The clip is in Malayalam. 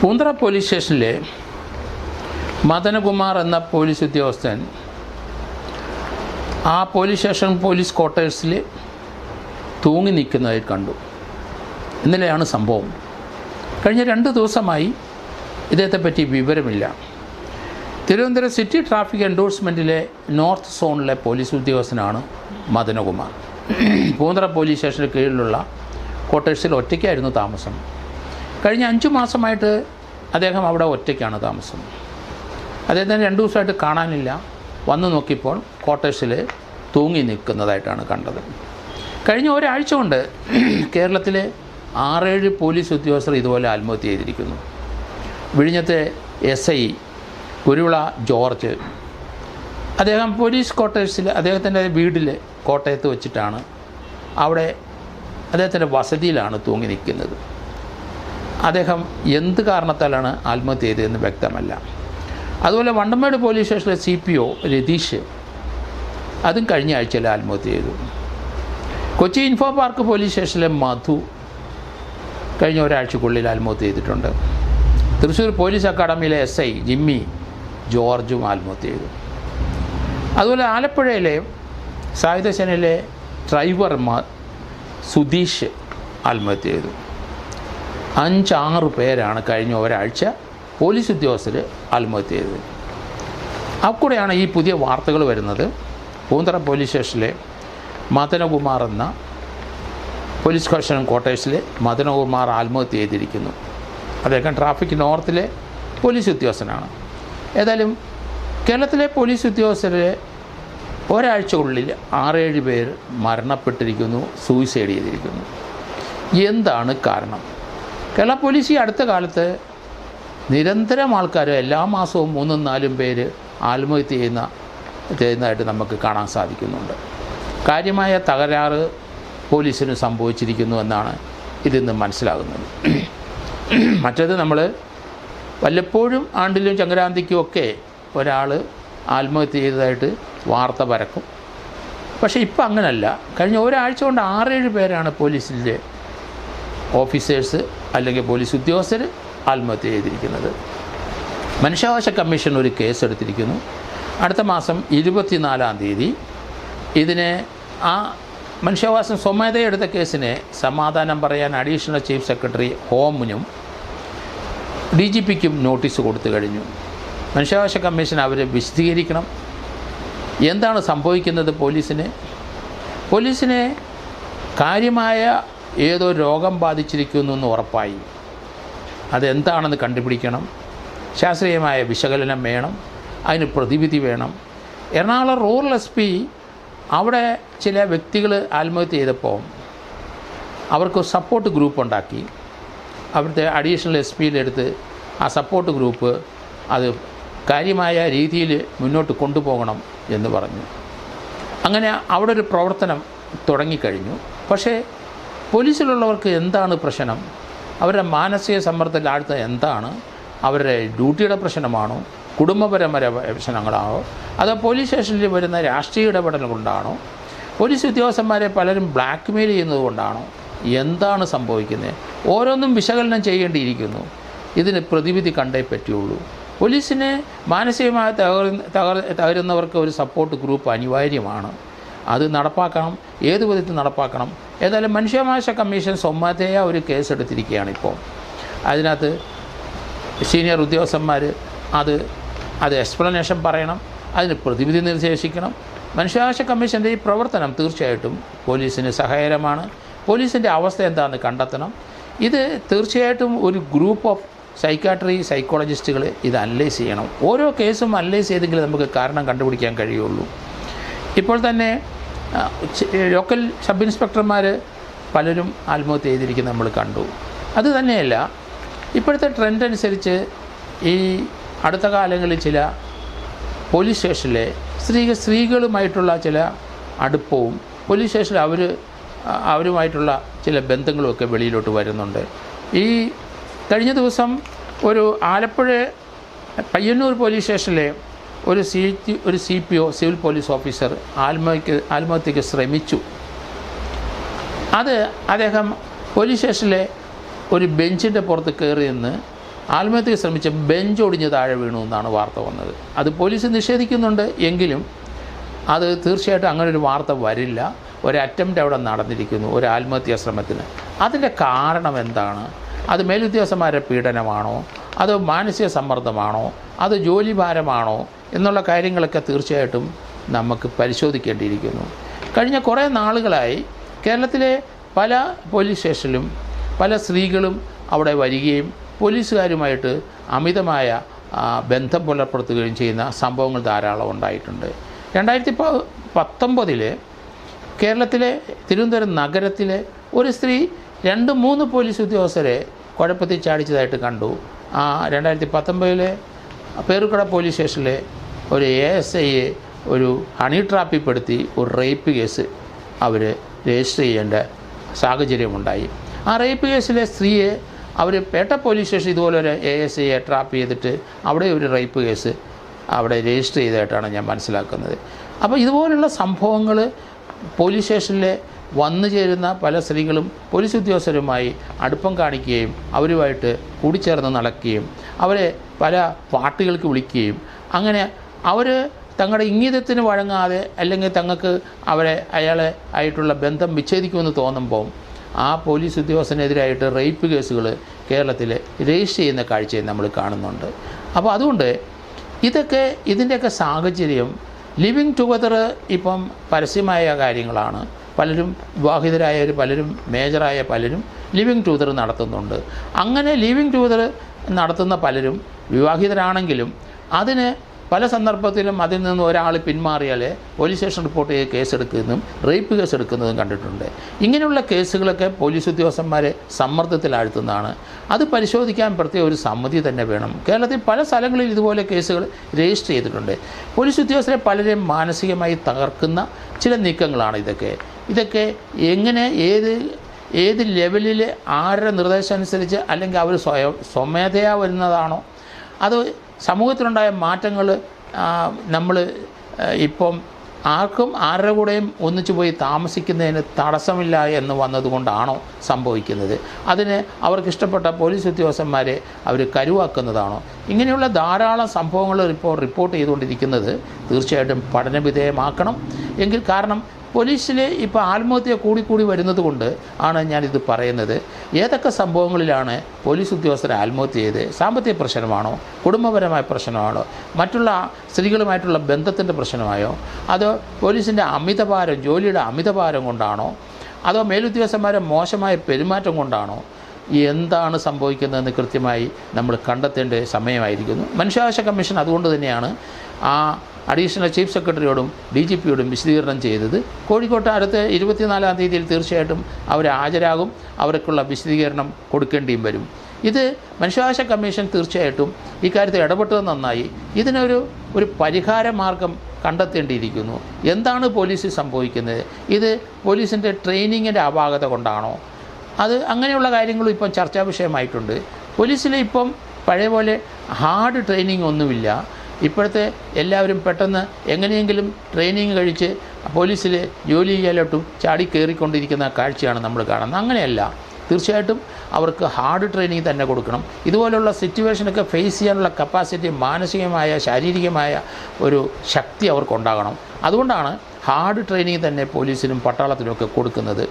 പൂന്തറ പോലീസ് സ്റ്റേഷനിലെ മദനകുമാർ എന്ന പോലീസ് ഉദ്യോഗസ്ഥൻ ആ പോലീസ് സ്റ്റേഷൻ പോലീസ് ക്വാർട്ടേഴ്സിൽ തൂങ്ങി നിൽക്കുന്നതായി കണ്ടു. ഇന്നലെയാണ് സംഭവം. കഴിഞ്ഞ രണ്ട് ദിവസമായി ഇദ്ദേഹത്തെപ്പറ്റി വിവരമില്ല. തിരുവനന്തപുരം സിറ്റി ട്രാഫിക് എൻഡോഴ്സ്മെന്റിലെ നോർത്ത് സോണിലെ പോലീസ് ഉദ്യോഗസ്ഥനാണ് മദനകുമാർ. പൂന്തറ പോലീസ് സ്റ്റേഷന് കീഴിലുള്ള ക്വാർട്ടേഴ്സിൽ ഒറ്റയ്ക്കായിരുന്നു താമസം. കഴിഞ്ഞ അഞ്ച് മാസമായിട്ട് അദ്ദേഹം അവിടെ ഒറ്റയ്ക്കാണ് താമസം അദ്ദേഹത്തിന് രണ്ട് ദിവസമായിട്ട് കാണാനില്ല. വന്നു നോക്കിയപ്പോൾ ക്വാർട്ടേഴ്സിൽ തൂങ്ങി നിൽക്കുന്നതായിട്ടാണ് കണ്ടത്. കഴിഞ്ഞ ഒരാഴ്ച കൊണ്ട് കേരളത്തിലെ ആറേഴ് പോലീസ് ഉദ്യോഗസ്ഥർ ഇതുപോലെ ആത്മഹത്യ ചെയ്തിരിക്കുന്നു. വിഴിഞ്ഞത്തെ എസ് ഐ കുരുവിള ജോർജ്. അദ്ദേഹം പോലീസ് ക്വാർട്ടേഴ്സിൽ അദ്ദേഹത്തിന്റെ വീട്ടിൽ കോട്ടയത്ത് വെച്ചിട്ടാണ് അവിടെ അദ്ദേഹത്തിന്റെ വസതിയിലാണ് തൂങ്ങി നിൽക്കുന്നത്. അദ്ദേഹം എന്ത് കാരണത്താലാണ് ആത്മഹത്യ ചെയ്തതെന്ന് വ്യക്തമല്ല. അതുപോലെ വണ്ടമേട് പോലീസ് സ്റ്റേഷനിലെ സി പി ഒ രതീഷ് അതും കഴിഞ്ഞ ആഴ്ചയിൽ ആത്മഹത്യ ചെയ്തു. കൊച്ചി ഇൻഫോ പാർക്ക് പോലീസ് സ്റ്റേഷനിലെ മധു കഴിഞ്ഞ ഒരാഴ്ചക്കുള്ളിൽ ആത്മഹത്യ ചെയ്തിട്ടുണ്ട്. തൃശ്ശൂർ പോലീസ് അക്കാഡമിയിലെ എസ് ഐ ജിമ്മി ജോർജും ആത്മഹത്യ ചെയ്തു. അതുപോലെ ആലപ്പുഴയിലെ സായുധസേനയിലെ ഡ്രൈവർ സുധീഷ് ആത്മഹത്യ ചെയ്തു. അഞ്ചാറ് പേരാണ് കഴിഞ്ഞ ഒരാഴ്ച പോലീസ് ഉദ്യോഗസ്ഥർ ആത്മഹത്യ ചെയ്തത് അക്കൂടെയാണ് ഈ പുതിയ വാർത്തകൾ വരുന്നത്. പൂന്തറ പോലീസ് സ്റ്റേഷനിലെ മദനകുമാർ എന്ന പോലീസ് സ്റ്റേഷൻ ക്വാർട്ടേഴ്സിൽ മദനകുമാർ ആത്മഹത്യ ചെയ്തിരിക്കുന്നു. അദ്ദേഹം ട്രാഫിക് നോർത്തിലെ പോലീസ് ഉദ്യോഗസ്ഥനാണ്. ഏതായാലും കേരളത്തിലെ പോലീസ് ഉദ്യോഗസ്ഥരെ ഒരാഴ്ചക്കുള്ളിൽ ആറേഴ് പേർ മരണപ്പെട്ടിരിക്കുന്നു സൂയിസൈഡ് ചെയ്തിരിക്കുന്നു. എന്താണ് കാരണം? കേരള പോലീസ് ഈ അടുത്ത കാലത്ത് നിരന്തരം ആൾക്കാർ എല്ലാ മാസവും മൂന്നും നാലും പേര് ആത്മഹത്യ ചെയ്യുന്ന ചെയ്യുന്നതായിട്ട് നമുക്ക് കാണാൻ സാധിക്കുന്നുണ്ട്. കാര്യമായ തകരാറ് പോലീസിന് സംഭവിച്ചിരിക്കുന്നു എന്നാണ് ഇതിൽ നിന്ന് മനസ്സിലാകുന്നത്. മറ്റേത് നമ്മൾ വല്ലപ്പോഴും ആണ്ടിലും ചങ്കരാന്തിക്കുമൊക്കെ ഒരാൾ ആത്മഹത്യ ചെയ്തതായിട്ട് വാർത്ത പരക്കും. പക്ഷേ ഇപ്പം അങ്ങനല്ല. കഴിഞ്ഞ ഒരാഴ്ച കൊണ്ട് ആറേഴ് പേരാണ് പോലീസിലെ ഓഫീസേഴ്സ് അല്ലെങ്കിൽ പോലീസ് ഉദ്യോഗസ്ഥർ ആത്മഹത്യ ചെയ്തിരിക്കുന്നത്. മനുഷ്യാവകാശ കമ്മീഷൻ ഒരു കേസ് എടുത്തിരിക്കുന്നു. അടുത്ത മാസം ഇരുപത്തിനാലാം തീയതി ഇതിനെ ആ മനുഷ്യാവകാശം സ്വമേധയെടുത്ത കേസിനെ സമാധാനം പറയാൻ അഡീഷണൽ ചീഫ് സെക്രട്ടറി ഹോമിനും ഡി ജി പിക്കും നോട്ടീസ് കൊടുത്തു കഴിഞ്ഞു. മനുഷ്യാവകാശ കമ്മീഷൻ അവരെ വിശദീകരിക്കണം. എന്താണ് സംഭവിക്കുന്നത് പോലീസിന്? പോലീസിനെ കാര്യമായ ഏതോ രോഗം ബാധിച്ചിരിക്കുന്നു എന്ന് ഉറപ്പായി. അതെന്താണെന്ന് കണ്ടുപിടിക്കണം. ശാസ്ത്രീയമായ വിശകലനം വേണം. അതിന് പ്രതിവിധി വേണം. എറണാകുളം റൂറൽ എസ് പി അവിടെ ചില വ്യക്തികൾ ആത്മഹത്യ ചെയ്തപ്പോൾ അവർക്ക് സപ്പോർട്ട് ഗ്രൂപ്പ് ഉണ്ടാക്കി. അവിടുത്തെ അഡീഷണൽ എസ് പിയിലെടുത്ത് ആ സപ്പോർട്ട് ഗ്രൂപ്പ് അത് കാര്യമായ രീതിയിൽ മുന്നോട്ട് കൊണ്ടുപോകണം എന്ന് പറഞ്ഞു. അങ്ങനെ അവിടെ ഒരു പ്രവർത്തനം തുടങ്ങിക്കഴിഞ്ഞു. പക്ഷേ പോലീസിലുള്ളവർക്ക് എന്താണ് പ്രശ്നം? അവരുടെ മാനസിക സമ്മർദ്ദത്തിലാഴ്ത്ത എന്താണ്? അവരുടെ ഡ്യൂട്ടിയുടെ പ്രശ്നമാണോ? കുടുംബപരമായ പ്രശ്നങ്ങളാണോ? അതോ പോലീസ് സ്റ്റേഷനിൽ വരുന്ന രാഷ്ട്രീയ ഇടപെടൽ കൊണ്ടാണോ? പോലീസ് ഉദ്യോഗസ്ഥന്മാരെ പലരും ബ്ലാക്ക് മെയിൽ ചെയ്യുന്നത് കൊണ്ടാണോ? എന്താണ് സംഭവിക്കുന്നത്? ഓരോന്നും വിശകലനം ചെയ്യേണ്ടിയിരിക്കുന്നു. ഇതിന് പ്രതിവിധി കണ്ടേ പറ്റുള്ളൂ. പോലീസിന് മാനസികമായി തകർ തകർ തകരുന്നവർക്ക് ഒരു സപ്പോർട്ട് ഗ്രൂപ്പ് അനിവാര്യമാണ്. അത് നടപ്പാക്കണം. ഏത് വിധത്തിൽ നടപ്പാക്കണം? ഏതായാലും മനുഷ്യാവകാശ കമ്മീഷൻ സ്വമതയ ഒരു കേസ് എടുത്തിരിക്കുകയാണ് ഇപ്പോൾ അതിനകത്ത് സീനിയർ ഉദ്യോഗസ്ഥന്മാർ അത് അത് എക്സ്പ്ലനേഷൻ പറയണം അതിന് പ്രതിവിധി നിർദ്ദേശിക്കണം. മനുഷ്യാവകാശ കമ്മീഷന്റെ ഈ പ്രവർത്തനം തീർച്ചയായിട്ടും പോലീസിന് സഹായകരമാണ്. പോലീസിന്റെ അവസ്ഥ എന്താണെന്ന് കണ്ടെത്തണം. ഇത് തീർച്ചയായിട്ടും ഒരു ഗ്രൂപ്പ് ഓഫ് സൈക്കാട്രി സൈക്കോളജിസ്റ്റുകൾ ഇത് അനലൈസ് ചെയ്യണം. ഓരോ കേസും അനലൈസ് ചെയ്തെങ്കിലും നമുക്ക് കാരണം കണ്ടുപിടിക്കാൻ കഴിയുള്ളൂ. ഇപ്പോൾ തന്നെ ലോക്കൽ സബ് ഇൻസ്പെക്ടർമാർ പലരും ആത്മഹത്യ ചെയ്തിരിക്കുന്നത് നമ്മൾ കണ്ടു. അത് തന്നെയല്ല ഇപ്പോഴത്തെ ട്രെൻഡ് അനുസരിച്ച് ഈ അടുത്ത കാലങ്ങളിൽ ചില പോലീസ് സ്റ്റേഷനിലെ സ്ത്രീ സ്ത്രീകളുമായിട്ടുള്ള ചില അടുപ്പവും പോലീസ് സ്റ്റേഷനിൽ അവർ അവരുമായിട്ടുള്ള ചില ബന്ധങ്ങളുമൊക്കെ വെളിയിലോട്ട് വരുന്നുണ്ട്. ഈ കഴിഞ്ഞ ദിവസം ഒരു ആലപ്പുഴ പയ്യന്നൂർ പോലീസ് സ്റ്റേഷനിലെ ഒരു സി ഒരു C P O civil police officer ആത്മഹത്യക്ക് ആത്മഹത്യക്ക് ശ്രമിച്ചു. അത് അദ്ദേഹം പോലീസ് സ്റ്റേഷനിലെ ഒരു ബെഞ്ചിന്റെ പുറത്ത് കയറി നിന്ന് ആത്മഹത്യക്ക് ശ്രമിച്ച ബെഞ്ച് ഒടിഞ്ഞ് താഴെ വീണു എന്നാണ് വാർത്ത വന്നത്. അത് പോലീസ് നിഷേധിക്കുന്നുണ്ട് എങ്കിലും അത് തീർച്ചയായിട്ടും അങ്ങനെ ഒരു വാർത്ത വരില്ല. ഒരു അറ്റംപ്റ്റ് അവിടെ നടന്നിരിക്കുന്നു ഒരു ആത്മഹത്യാ ശ്രമത്തിന്. അതിന്റെ കാരണം എന്താണ്? അത് മേലുദ്യോഗസ്ഥന്മാരുടെ പീഡനമാണോ? അത് മാനസിക സമ്മർദ്ദമാണോ? അത് ജോലി ഭാരമാണോ? എന്നുള്ള കാര്യങ്ങളൊക്കെ തീർച്ചയായിട്ടും നമുക്ക് പരിശോധിക്കേണ്ടിയിരിക്കുന്നു. കഴിഞ്ഞ കുറേ നാളുകളായി കേരളത്തിലെ പല പോലീസ് സ്റ്റേഷനിലും പല സ്ത്രീകളും അവിടെ വരികയും പോലീസുകാരുമായിട്ട് അമിതമായ ബന്ധം പുലർപ്പെടുത്തുകയും ചെയ്യുന്ന സംഭവങ്ങൾ ധാരാളം ഉണ്ടായിട്ടുണ്ട്. രണ്ടായിരത്തി പത്തൊമ്പതിൽ കേരളത്തിലെ തിരുവനന്തപുരം നഗരത്തിലെ ഒരു സ്ത്രീ രണ്ട് മൂന്ന് പോലീസ് ഉദ്യോഗസ്ഥരെ കുഴപ്പത്തിൽ ചാടിച്ചതായിട്ട് കണ്ടു. ആ രണ്ടായിരത്തി പത്തൊമ്പതിലെ പേരുക്കട പോലീസ് സ്റ്റേഷനിലെ ഒരു എ എസ് ഐയെ ഒരു ഹണി ട്രാപ്പിൽപ്പെടുത്തി ഒരു റേപ്പ് കേസ് അവർ രജിസ്റ്റർ ചെയ്യേണ്ട സാഹചര്യമുണ്ടായി. ആ റേപ്പ് കേസിലെ സ്ത്രീയെ അവർ പേട്ട പോലീസ് സ്റ്റേഷൻ ഇതുപോലെ ഒരു എ എസ് ഐയെ ട്രാപ്പ് ചെയ്തിട്ട് അവിടെ ഒരു റേപ്പ് കേസ് അവിടെ രജിസ്റ്റർ ചെയ്തതായിട്ടാണ് ഞാൻ മനസ്സിലാക്കുന്നത്. അപ്പോൾ ഇതുപോലുള്ള സംഭവങ്ങൾ പോലീസ് സ്റ്റേഷനിലെ വന്നു ചേരുന്ന പല സ്ത്രീകളും പോലീസ് ഉദ്യോഗസ്ഥരുമായി അടുപ്പം കാണിക്കുകയും അവരുമായിട്ട് കൂടിച്ചേർന്ന് നടക്കുകയും അവരെ പല പാർട്ടികൾക്ക് വിളിക്കുകയും അങ്ങനെ അവർ തങ്ങളുടെ ഇംഗിതത്തിന് വഴങ്ങാതെ അല്ലെങ്കിൽ തങ്ങൾക്ക് അവരെ അയാളെ ആയിട്ടുള്ള ബന്ധം വിച്ഛേദിക്കുമെന്ന് തോന്നുമ്പോൾ ആ പോലീസ് ഉദ്യോഗസ്ഥനെതിരായിട്ട് റേപ്പ് കേസുകൾ കേരളത്തിൽ രജിസ്റ്റർ ചെയ്യുന്ന കാഴ്ചയും നമ്മൾ കാണുന്നുണ്ട്. അപ്പോൾ അതുകൊണ്ട് ഇതൊക്കെ ഇതിന്റെയൊക്കെ സാഹചര്യം ലിവിങ് ടുഗദർ ഇപ്പം പരസ്യമായ കാര്യങ്ങളാണ്. പലരും വിവാഹിതരായവർ പലരും മേജറായ പലരും ലിവിങ് ടുഗദർ നടത്തുന്നുണ്ട്. അങ്ങനെ ലിവിങ് ടുഗദർ നടത്തുന്ന പലരും വിവാഹിതരാണെങ്കിലും അതിന് പല സന്ദർഭത്തിലും അതിൽ നിന്ന് ഒരാൾ പിന്മാറിയാൽ പോലീസ് സ്റ്റേഷൻ റിപ്പോർട്ട് ചെയ്ത് കേസെടുക്കുന്നതും റേപ്പ് കേസ് എടുക്കുന്നതും കണ്ടിട്ടുണ്ട്. ഇങ്ങനെയുള്ള കേസുകളൊക്കെ പോലീസ് ഉദ്യോഗസ്ഥന്മാരെ സമ്മർദ്ദത്തിലാഴ്ത്തുന്നതാണ് അത് പരിശോധിക്കാൻ പ്രത്യേക ഒരു സമിതി തന്നെ വേണം. കേരളത്തിൽ പല സ്ഥലങ്ങളിൽ ഇതുപോലെ കേസുകൾ രജിസ്റ്റർ ചെയ്തിട്ടുണ്ട്. പോലീസ് ഉദ്യോഗസ്ഥരെ പലരെയും മാനസികമായി തകർക്കുന്ന ചില നീക്കങ്ങളാണ് ഇതൊക്കെ. ഇതൊക്കെ എങ്ങനെ ഏത് ഏത് ലെവലിൽ ആരുടെ നിർദ്ദേശം അനുസരിച്ച് അല്ലെങ്കിൽ അവർ സ്വയം സ്വമേധയാ വരുന്നതാണോ? അത് സമൂഹത്തിലുണ്ടായ മാറ്റങ്ങൾ നമ്മൾ ഇപ്പം ആർക്കും ആരുടെ കൂടെയും ഒന്നിച്ചു പോയി താമസിക്കുന്നതിന് തടസ്സമില്ല എന്ന് വന്നതുകൊണ്ടാണോ സംഭവിക്കുന്നത്. അതിന് അവർക്ക് ഇഷ്ടപ്പെട്ട പോലീസ് ഉദ്യോഗസ്ഥന്മാരെ അവർ കരുവാക്കുന്നതാണോ? ഇങ്ങനെയുള്ള ധാരാളം സംഭവങ്ങൾ ഇപ്പോൾ റിപ്പോർട്ട് ചെയ്തുകൊണ്ടിരിക്കുന്നത് തീർച്ചയായിട്ടും പഠനവിധേയമാക്കണം. എങ്കിൽ കാരണം പോലീസിൽ ഇപ്പോൾ ആത്മഹത്യ കൂടിക്കൂടി വരുന്നത് കൊണ്ട് ആണ് ഞാനിത് പറയുന്നത്. ഏതൊക്കെ സംഭവങ്ങളിലാണ് പോലീസ് ഉദ്യോഗസ്ഥർ ആത്മഹത്യ ചെയ്ത് സാമ്പത്തിക പ്രശ്നമാണോ? കുടുംബപരമായ പ്രശ്നമാണോ? മറ്റുള്ള സ്ത്രീകളുമായിട്ടുള്ള ബന്ധത്തിന്റെ പ്രശ്നമായോ? അതോ പോലീസിന്റെ അമിതഭാരം ജോലിയുടെ അമിതഭാരം കൊണ്ടാണോ? അതോ മേലുദ്യോഗസ്ഥന്മാരെ മോശമായ പെരുമാറ്റം കൊണ്ടാണോ? എന്താണ് സംഭവിക്കുന്നതെന്ന് കൃത്യമായി നമ്മൾ കണ്ടെത്തേണ്ട സമയമായിരിക്കുന്നു. മനുഷ്യാവകാശ കമ്മീഷൻ അതുകൊണ്ട് തന്നെയാണ് ആ അഡീഷണൽ ചീഫ് സെക്രട്ടറിയോടും ഡി ജി പിയോടും വിശദീകരണം ചെയ്തത്. കോഴിക്കോട്ട് അടുത്ത ഇരുപത്തിനാലാം തീയതിയിൽ തീർച്ചയായിട്ടും അവർ ഹാജരാകും. അവർക്കുള്ള വിശദീകരണം കൊടുക്കേണ്ടിയും വരും. ഇത് മനുഷ്യാവകാശ കമ്മീഷൻ തീർച്ചയായിട്ടും ഇക്കാര്യത്തിൽ ഇടപെട്ടത് നന്നായി. ഇതിനൊരു ഒരു പരിഹാര മാർഗം കണ്ടെത്തേണ്ടിയിരിക്കുന്നു. എന്താണ് പോലീസിൽ സംഭവിക്കുന്നത്? ഇത് പോലീസിന്റെ ട്രെയിനിങ്ങിന്റെ അപാകത കൊണ്ടാണോ? അത് അങ്ങനെയുള്ള കാര്യങ്ങളും ഇപ്പം ചർച്ചാ വിഷയമായിട്ടുണ്ട്. പോലീസിൽ ഇപ്പം പഴയ പോലെ ഹാർഡ് ട്രെയിനിങ് ഒന്നുമില്ല. ഇപ്പോഴത്തെ എല്ലാവരും പെട്ടെന്ന് എങ്ങനെയെങ്കിലും ട്രെയിനിങ് കഴിച്ച് പോലീസിൽ ജോലി ചെയ്യാലോട്ടും ചാടി കയറിക്കൊണ്ടിരിക്കുന്ന കാഴ്ചയാണ് നമ്മൾ കാണുന്നത്. അങ്ങനെയല്ല. തീർച്ചയായിട്ടും അവർക്ക് ഹാർഡ് ട്രെയിനിങ് തന്നെ കൊടുക്കണം. ഇതുപോലുള്ള സിറ്റുവേഷനൊക്കെ ഫേസ് ചെയ്യാനുള്ള കപ്പാസിറ്റി മാനസികമായ ശാരീരികമായ ഒരു ശക്തി അവർക്കുണ്ടാകണം അതുകൊണ്ടാണ് ഹാർഡ് ട്രെയിനിങ് തന്നെ പോലീസിനും പട്ടാളത്തിനും ഒക്കെ കൊടുക്കുന്നത്.